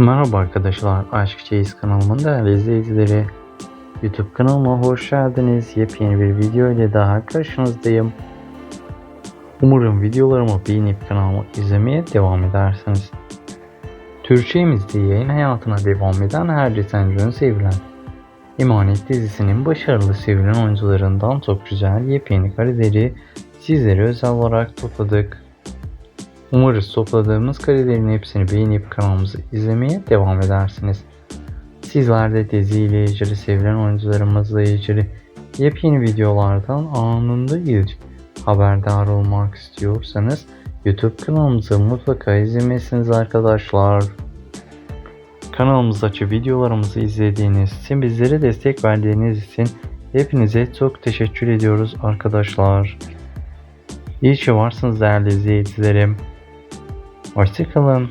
Merhaba arkadaşlar, Aşk Çeyiz kanalımın değerli izleyicileri. YouTube kanalıma hoş geldiniz. Yepyeni bir video ile daha karşınızdayım. Umarım videolarımı beğenip kanalımı izlemeye devam edersiniz. Türkçemizde yayın hayatına devam eden her geçen gün sevilen Emanet dizisinin başarılı sevilen oyuncularından çok güzel yepyeni kareleri sizlere özel olarak topladık. Umarız topladığımız karelerin hepsini beğenip kanalımızı izlemeye devam edersiniz. Sizler de diziyle ilgili sevilen oyuncularımızla ilgili yepyeni videolardan anında ilk haberdar olmak istiyorsanız YouTube kanalımızı mutlaka izlemesiniz arkadaşlar. Kanalımızdaki videolarımızı izlediğiniz için bizlere destek verdiğiniz için hepinize çok teşekkür ediyoruz arkadaşlar. İyi ki varsınız değerli izleyicilerim. Hoşçakalın.